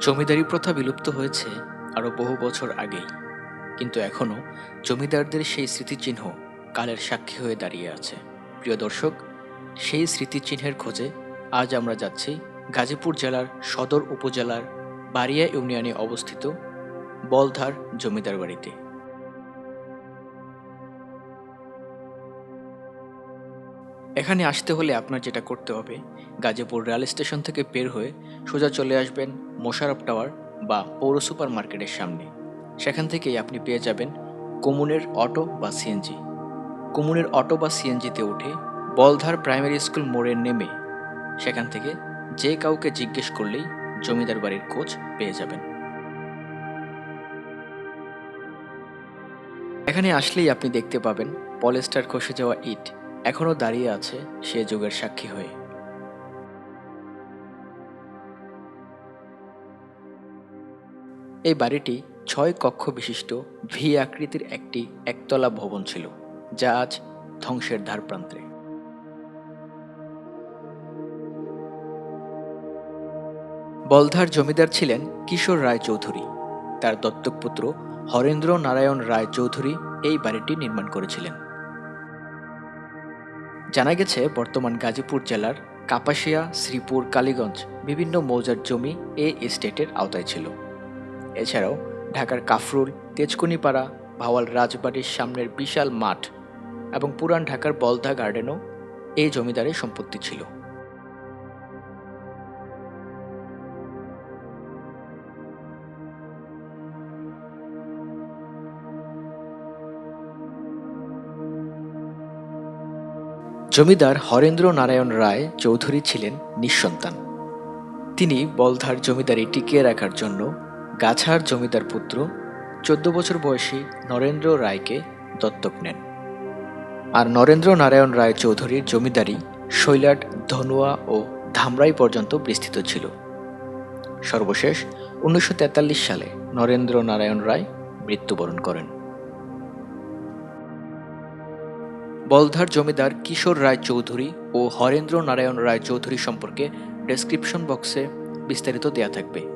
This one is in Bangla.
জমিদারি প্রথা বিলুপ্ত হয়েছে আরও বহু বছর আগেই। কিন্তু এখনও জমিদারদের সেই স্মৃতিচিহ্ন কালের সাক্ষী হয়ে দাঁড়িয়ে আছে। প্রিয় দর্শক, সেই স্মৃতিচিহ্নের খোঁজে আজ আমরা যাচ্ছি গাজীপুর জেলার সদর উপজেলার বারিয়া ইউনিয়নে অবস্থিত বলধার জমিদার বাড়িতে। এখানে আসতে হলে আপনার যেটা করতে হবে, গাজীপুর রেল স্টেশন থেকে বের হয়ে সোজা চলে আসবেন মোশারফ টাওয়ার বা পৌর সুপার মার্কেটের সামনে। সেখান থেকেই আপনি পেয়ে যাবেন কমুনের অটো বা সিএনজি। কমুনের অটো বা সিএনজিতে উঠে বলধার প্রাইমারি স্কুল মোড়ে নেমে সেখান থেকে যে কাউকে জিজ্ঞেস করলেই জমিদার বাড়ির কোচ পেয়ে যাবেন। এখানে আসলেই আপনি দেখতে পাবেন পলেস্টার খসে যাওয়া ইট এখনও দাঁড়িয়ে আছে সে যুগের সাক্ষী হয়ে। এই বাড়িটি ছয় কক্ষ বিশিষ্ট ভি আকৃতির একটি একতলা ভবন ছিল, যা আজ ধ্বংসের ধার প্রান্তে। বলধার জমিদার ছিলেন কিশোর রায় চৌধুরী তার দত্তক পুত্র হরেন্দ্র নারায়ণ রায় চৌধুরী এই বাড়িটি নির্মাণ করেছিলেন। জানা গেছে, বর্তমান গাজীপুর জেলার কাপাসিয়া, শ্রীপুর, কালীগঞ্জ বিভিন্ন মৌজার জমি এ এস্টেটের আওতায় ছিল। এছাড়াও ঢাকার কাফরুল, তেজকুনিপাড়া, ভাওয়াল রাজবাড়ির সামনের বিশাল মাঠ এবং পুরান ঢাকার বলধা গার্ডেনও এই জমিদারের সম্পত্তি ছিল। জমিদার হরেন্দ্র নারায়ণ রায় চৌধুরী ছিলেন নিঃসন্তান। তিনি বলধার জমিদারি টিকিয়ে রাখার জন্য গাছার জমিদার পুত্র চোদ্দ বছর বয়সী নরেন্দ্র রায়কে দত্তক নেন। আর নরেন্দ্র নারায়ণ রায় চৌধুরীর জমিদারি শৈলাট, ধনুয়া ও ধামরাই পর্যন্ত বিস্তৃত ছিল। সর্বশেষ উনিশশো তেতাল্লিশ সালে নরেন্দ্র নারায়ণ রায় মৃত্যুবরণ করেন। বলধার জমিদার কিশোর রায় চৌধুরী ও হরেন্দ্র নারায়ণ রায় চৌধুরী সম্পর্কে ডেসক্রিপশন বক্সে বিস্তারিত দেয়া থাকবে।